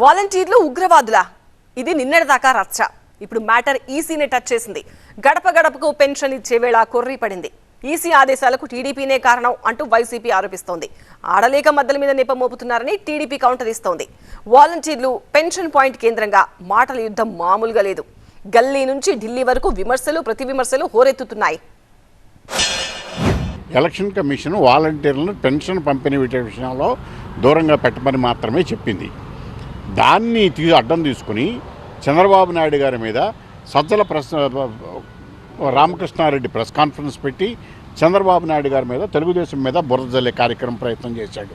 వాలంటీర్లు ఉగ్రవాదులా? ఇది నిన్నటిదాకా రచ్చ. ఇప్పుడు మ్యాటర్ ఈసీనే టచ్ చేసింది. గడప గడపకు పెన్షన్ ఇచ్చే వేళ కొర్రీ పడింది. ఈసీ ఆదేశాలకు టీడీపీనే కారణం అంటూ వైసీపీ ఆరోపిస్తోంది. ఆడలేక మద్దల మీద నిప మోపుతున్నారని టీడీపీ కౌంటర్ ఇస్తోంది. వాలంటీర్లు పెన్షన్ పాయింట్ కేంద్రంగా మాటల యుద్ధం మామూలుగా లేదు. గల్లీ నుంచి ఢిల్లీ వరకు విమర్శలు ప్రతి విమర్శలు హోరెత్తుతున్నాయి. ఎలక్షన్ కమిషన్ వాలంటీర్లను పెన్షన్ పంపిణీ విషయంలో దూరంగా పెట్టమని మాత్రమే చెప్పింది. దాన్ని తీ అడ్డం తీసుకుని చంద్రబాబు నాయుడు గారి మీద Sajjala press Ramakrishna Reddy press conference పెట్టి చంద్రబాబు నాయుడు గారి మీద తెలుగుదేశం మీద బురద జల్లే కార్యక్రమం ప్రయత్నం చేశాడు.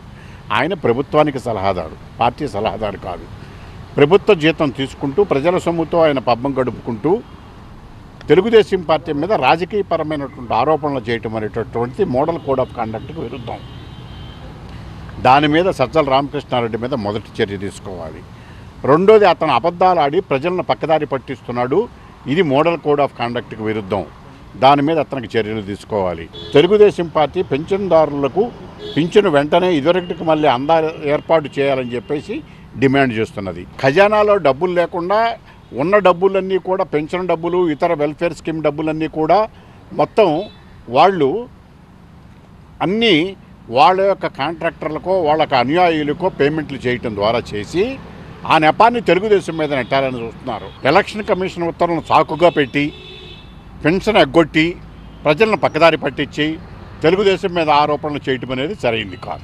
ఆయన ప్రభుత్వానికి సలహాదారు పార్టీ సలహాదారు కాదు. ప్రభుత్వ జీతం తీసుకుంటూ ప్రజల సొమ్ముతో ఆయన పబ్బం గడుపుకుంటూ తెలుగుదేశం పార్టీ మీద రాజకీయపరమైనటువంటి ఆరోపణలు చేయటం అనేటటువంటిది మోడల్ కోడ్ ఆఫ్ కండక్ట్కు విరుద్ధం. దాని మీద సజ్జల రామకృష్ణారెడ్డి మీద మొదటి చర్య తీసుకోవాలి. రెండోది అతను అబద్ధాలు ఆడి ప్రజలను పక్కదారి పట్టిస్తున్నాడు. ఇది మోడల్ కోడ్ ఆఫ్ కండక్ట్కి విరుద్ధం. దాని మీద అతనికి చర్యలు తీసుకోవాలి. తెలుగుదేశం పార్టీ పెన్షన్దారులకు పింఛను వెంటనే ఇదివరకటికి మళ్ళీ అందా ఏర్పాటు చేయాలని చెప్పేసి డిమాండ్ చేస్తున్నది. ఖజానాలో డబ్బులు లేకుండా ఉన్న డబ్బులన్నీ కూడా పెన్షన్ డబ్బులు ఇతర వెల్ఫేర్ స్కీమ్ డబ్బులన్నీ కూడా మొత్తం వాళ్ళు అన్నీ వాళ్ళ యొక్క కాంట్రాక్టర్లకో వాళ్ళకి అనుయాయులకో పేమెంట్లు చేయటం ద్వారా చేసి ఆ నెపాన్ని తెలుగుదేశం మీద నెట్టాలని చూస్తున్నారు. ఎలక్షన్ కమిషన్ ఉత్తర్వులను సాకుగా పెట్టి పెన్షన్ ఎగ్గొట్టి ప్రజలను పక్కదారి పట్టించి తెలుగుదేశం మీద ఆరోపణలు చేయటం అనేది సరైంది కాదు.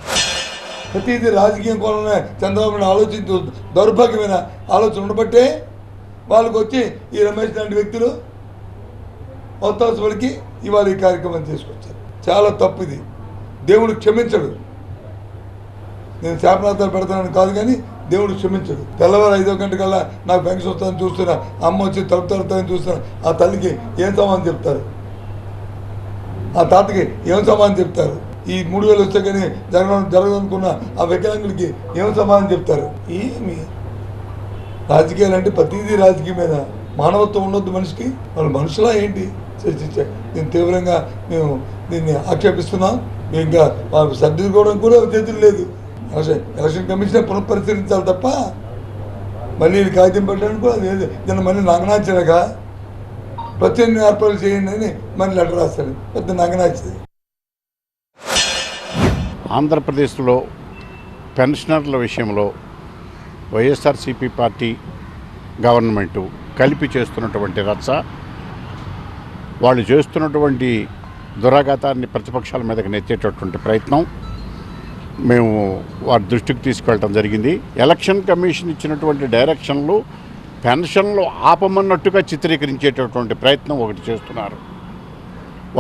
ప్రతిదీ రాజకీయం కోణమే చంద్రబాబు ఆలోచించు దౌర్భాగ్యమైన ఆలోచన ఉండబట్టే వాళ్ళకు వచ్చి ఈ రమేష్ లాంటి వ్యక్తులు మొత్తం వరకు ఇవాళ ఈ కార్యక్రమం తీసుకొచ్చారు. చాలా తప్పు ఇది. దేవుడు క్షమించడు. నేను శాపనార్థాలు పెడతానని కాదు కానీ దేవుడు క్షమించడు. తెల్లవారు ఐదో గంటకల్లా నాకు ఫంక్షన్ వస్తుందని చూస్తున్నా అమ్మ వచ్చి తలుపు తలుపుతానని చూస్తున్నా ఆ తల్లికి ఏం సమాధానం చెప్తారు? ఆ తాతకి ఏం సమానం చెప్తారు? ఈ మూడు వేలు వస్తే కానీ జరగడం జరగదనుకున్న ఆ వికలాంగుడికి ఏం సమానం చెప్తారు? ఏమి? రాజకీయాలు అంటే ప్రతిదీ రాజకీయమైన? మానవత్వం ఉండొద్దు మనిషికి. వాళ్ళు మనుషులా ఏంటి? ఛే, నేను దీన్ని తీవ్రంగా మేము దీన్ని ఆక్షేపిస్తున్నాం. ఇంకా వాళ్ళు సర్దిద్దుకోవడం కూడా చేతులు లేదు. ఎలక్షన్ ఎలక్షన్ కమిషన్ పునఃపరిశీలించాలి తప్ప మళ్ళీ కాగితం పెట్టడానికి కూడా లేదు. దీన్ని మళ్ళీ నగనాచనగా ప్రత్యేక ఏర్పాటు చేయండి అని మళ్ళీ లెటర్ రాస్తాడు. పెద్ద నగనాచింది ఆంధ్రప్రదేశ్లో పెన్షనర్ల విషయంలో వైఎస్ఆర్సీపీ పార్టీ గవర్నమెంటు కలిపి చేస్తున్నటువంటి రచ్చ వాళ్ళు చేస్తున్నటువంటి దురాఘాతాన్ని ప్రతిపక్షాల మీదకి నెచ్చేటటువంటి ప్రయత్నం మేము వారి దృష్టికి తీసుకెళ్ళటం జరిగింది. ఎలక్షన్ కమిషన్ ఇచ్చినటువంటి డైరెక్షన్లు పెన్షన్లు ఆపమన్నట్టుగా చిత్రీకరించేటటువంటి ప్రయత్నం ఒకటి చేస్తున్నారు.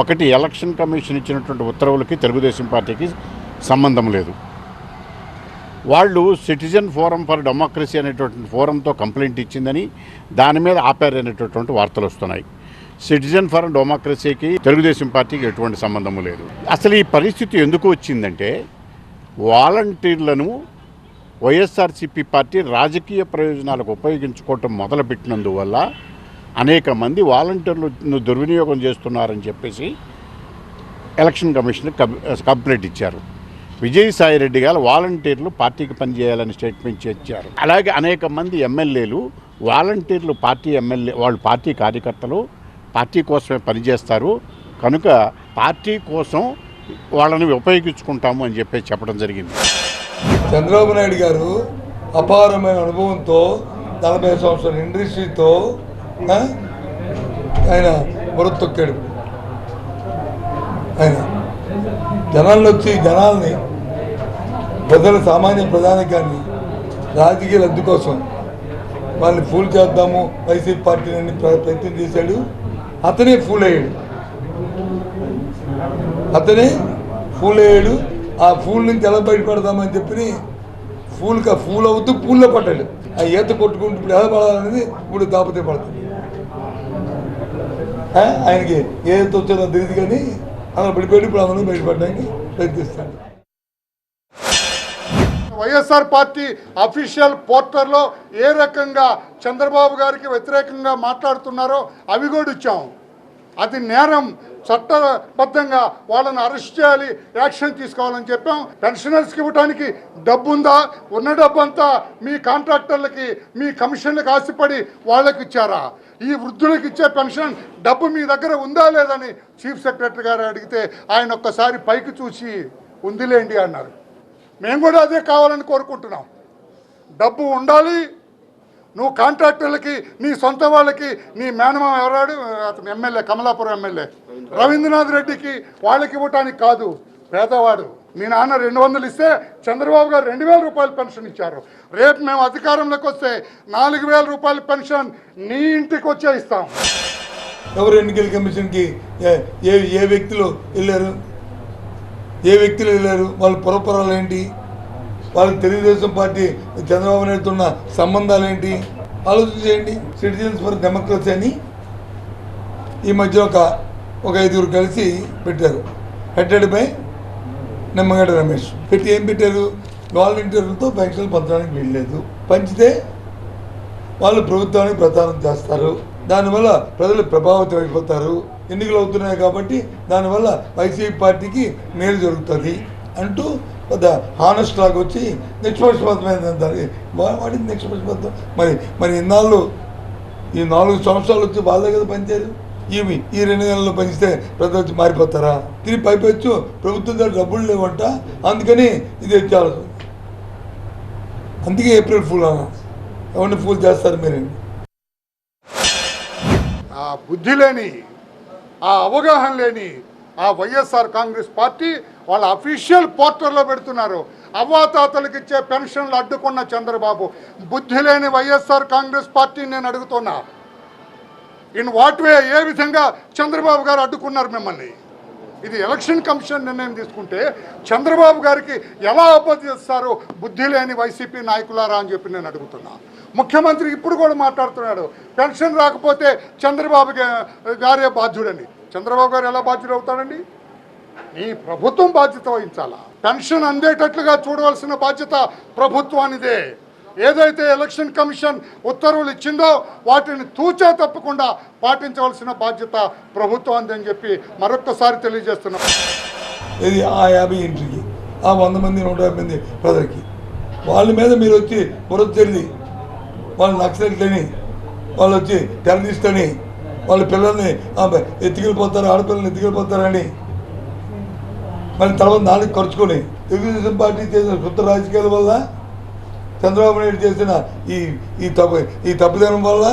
ఒకటి ఎలక్షన్ కమిషన్ ఇచ్చినటువంటి ఉత్తర్వులకి తెలుగుదేశం పార్టీకి సంబంధం లేదు. వాళ్ళు సిటిజన్ ఫోరం ఫర్ డెమోక్రసీ అనేటువంటి ఫోరంతో కంప్లైంట్ ఇచ్చిందని దాని మీద ఆపారనేటటువంటి వార్తలు వస్తున్నాయి. సిటిజన్ ఫర్ డెమోక్రసీకి తెలుగుదేశం పార్టీకి ఎటువంటి సంబంధము లేదు. అసలు ఈ పరిస్థితి ఎందుకు వచ్చిందంటే వాలంటీర్లను వైఎస్ఆర్సీపీ పార్టీ రాజకీయ ప్రయోజనాలకు ఉపయోగించుకోవటం మొదలుపెట్టినందువల్ల అనేక మంది వాలంటీర్లను దుర్వినియోగం చేస్తున్నారని చెప్పేసి ఎలక్షన్ కమిషన్ కంప్లైంట్ ఇచ్చారు. విజయసాయి రెడ్డి గారు వాలంటీర్లు పార్టీకి పనిచేయాలని స్టేట్మెంట్ ఇచ్చారు. అలాగే అనేక మంది ఎమ్మెల్యేలు వాలంటీర్లు పార్టీ ఎమ్మెల్యే వాళ్ళు పార్టీ కార్యకర్తలు పార్టీ కోసమే పనిచేస్తారు. కనుక పార్టీ కోసం వాళ్ళని ఉపయోగించుకుంటాము అని చెప్పేసి చెప్పడం జరిగింది. చంద్రబాబు నాయుడు గారు అపారమైన అనుభవంతో నలభై సంవత్సరాల ఇండస్ట్రీతో ఆయన బుర్ర ఆయన జనాలను వచ్చి జనాల్ని ప్రజల సామాన్య ప్రధానికాన్ని రాజకీయ లబ్ధి కోసం వాళ్ళని ఫూల్ చేద్దాము. వైసీపీ పార్టీని ప్ర- ప్రయత్నం చేశాడు. అతనే ఫూల్ అయ్యాడు అతనే ఫూల్ అయ్యాడు ఆ ఫూల్ నుంచి ఎలా బయటపడదామని చెప్పి ఫూల్కి ఫూల్ అవుతూ పూల్లో పడ్డాడు. ఆ ఈత కొట్టుకుంటూ ఇప్పుడు ఎలా పడాలనేది ఇప్పుడు దాపతే పడుతుంది ఆయనకి ఏదైతే వచ్చేదో తెలియదు కానీ అలా పడిపోయి ఇప్పుడు అందరూ బయటపడడానికి ప్రయత్నిస్తాడు. వైఎస్ఆర్ పార్టీ అఫీషియల్ పోర్టర్లో ఏ రకంగా చంద్రబాబు గారికి వ్యతిరేకంగా మాట్లాడుతున్నారో అవి కూడా ఇచ్చాము అది నేరం చట్టబద్ధంగా వాళ్ళని అరెస్ట్ చేయాలి యాక్షన్ తీసుకోవాలని చెప్పాం. పెన్షనర్స్కి ఇవ్వడానికి డబ్బు ఉందా ఉన్న డబ్బు అంతా మీ కాంట్రాక్టర్లకి మీ కమిషన్లకు ఆశపడి వాళ్ళకి ఇచ్చారా? ఈ వృద్ధులకు ఇచ్చే పెన్షన్ డబ్బు మీ దగ్గర ఉందా లేదని చీఫ్ సెక్రటరీ గారు అడిగితే ఆయన ఒక్కసారి పైకి చూసి ఉందిలేండి అన్నారు. మేము కూడా అదే కావాలని కోరుకుంటున్నాం. డబ్బు ఉండాలి నువ్వు కాంట్రాక్టర్లకి నీ సొంత వాళ్ళకి నీ మేనమామ ఎవరాడు? అతను ఎమ్మెల్యే కమలాపురం ఎమ్మెల్యే. రవీంద్రనాథ్. రెడ్డికి వాళ్ళకి ఇవ్వటానికి కాదు పేదవాడు. మీ నాన్న రెండు వందలు ఇస్తే చంద్రబాబు గారు రెండు వేల రూపాయల పెన్షన్ ఇచ్చారు. రేపు మేము అధికారంలోకి వస్తే నాలుగు వేల రూపాయల పెన్షన్ నీ ఇంటికి వచ్చే ఇస్తాం. ఎవరు ఎన్నికల కమిషన్కి ఏ- ఏ ఏ వ్యక్తులు వెళ్ళారు? ఏ వ్యక్తులు వెళ్ళారు? వాళ్ళ పురపురాలు ఏంటి? వాళ్ళకి తెలుగుదేశం పార్టీ చంద్రబాబు నాయుడుతో ఉన్న సంబంధాలు ఏంటి ఆలోచన చేయండి. సిటిజన్స్ ఫర్ డెమోక్రసీ అని ఈ మధ్య ఒక ఒక ఐదుగురు కలిసి పెట్టారు. Headed by Nimmagadda Ramesh. పెట్టి ఏం పెట్టారు? వాలంటీర్లతో పెన్షన్లు పంచడానికి వీల్లేదు. పంచితే వాళ్ళు ప్రభుత్వానికి ప్రచారం చేస్తారు. దానివల్ల ప్రజలు ప్రభావితం అయిపోతారు. ఎన్నికలు అవుతున్నాయి కాబట్టి దానివల్ల వైసీపీ పార్టీకి మేలు జరుగుతుంది అంటూ పెద్ద హానెస్ట్ లాగా వచ్చి నిష్పక్షపాతమైన దానికి వా- వాడికి నిష్పక్షపాతం. మరి మరి ఇన్నాళ్ళు ఈ నాలుగు సంవత్సరాలు వచ్చి వాళ్ళే కదా పనిచేయరు? ఇవి ఈ రెండు నెలల్లో పనిస్తే ప్రజలు వచ్చి మారిపోతారా? తిరిగి పైపెచ్చు ప్రభుత్వం దగ్గర డబ్బులు లేవంట. అందుకని ఇది తెచ్చారు అందుకే ఏప్రిల్ ఫుల్ అన్న ఎవరిని ఫుల్ చేస్తారు మీరు? ఆ బుద్ధి లేని ఆ అవగాహన లేని ఆ వైఎస్ఆర్ కాంగ్రెస్ పార్టీ వాళ్ళ అఫీషియల్ పోర్టల్లో పెడుతున్నారు. అవ్వాతాతలకు ఇచ్చే పెన్షన్లు అడ్డుకున్న చంద్రబాబు. బుద్ధి లేని వైఎస్ఆర్ కాంగ్రెస్ పార్టీని నేను అడుగుతున్నా. ఇన్ వాట్ వే ఏ విధంగా చంద్రబాబు గారు అడ్డుకున్నారు మిమ్మల్ని? ఇది ఎలక్షన్ కమిషన్ నిర్ణయం తీసుకుంటే చంద్రబాబు గారికి ఎలా అప్పగిస్తారు బుద్ధి లేని వైసీపీ నాయకులారా అని చెప్పి నేను అడుగుతున్నా. ముఖ్యమంత్రి ఇప్పుడు కూడా మాట్లాడుతున్నాడు. పెన్షన్ రాకపోతే చంద్రబాబు గారే బాధ్యుడని. చంద్రబాబు గారు ఎలా బాధ్యుడు అవుతాడండి ఈ ప్రభుత్వం బాధ్యత వహించాలా? పెన్షన్ అందేటట్లుగా చూడవలసిన బాధ్యత ప్రభుత్వానిదే. ఏదైతే ఎలక్షన్ కమిషన్ ఉత్తర్వులు ఇచ్చిందో వాటిని తూచా తప్పకుండా పాటించవలసిన బాధ్యత ప్రభుత్వానిది అని చెప్పి మరొక్కసారి తెలియజేస్తున్నాం. ఇది ఆ యాభై ఇంటికి ఆ వంద మంది నూట యాభై మంది ప్రజలకి. వాళ్ళ మీద మీరు వచ్చి బురద చెల్లి వాళ్ళు నక్సలెట్లని వాళ్ళు వచ్చి టెర్రరిస్ట్లని వాళ్ళ పిల్లల్ని ఆ, ఎత్తుకెళ్ళిపోతారు ఆడపిల్లల్ని ఎత్తుకెళ్ళిపోతారని. మళ్ళీ తర్వాత నాలుగు ఖర్చుకొని తెలుగుదేశం పార్టీ చేసిన శుద్ధ రాజకీయాల వల్ల చంద్రబాబు నాయుడు చేసిన ఈ ఈ తప్పు ఈ తప్పుదనం వల్ల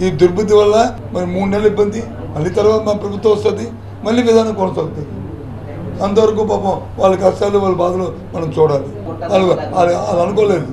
ఈ దుర్బుద్ధి వల్ల మరి మూడు నెలల ఇబ్బంది మళ్ళీ తర్వాత మా ప్రభుత్వం వస్తుంది మళ్ళీ విధానం కొనసాగుతుంది. అంతవరకు పాపం వాళ్ళ కష్టాలు వాళ్ళ బాధలు మనం చూడాలి. వాళ్ళు వాళ్ళు అనుకోలేదు.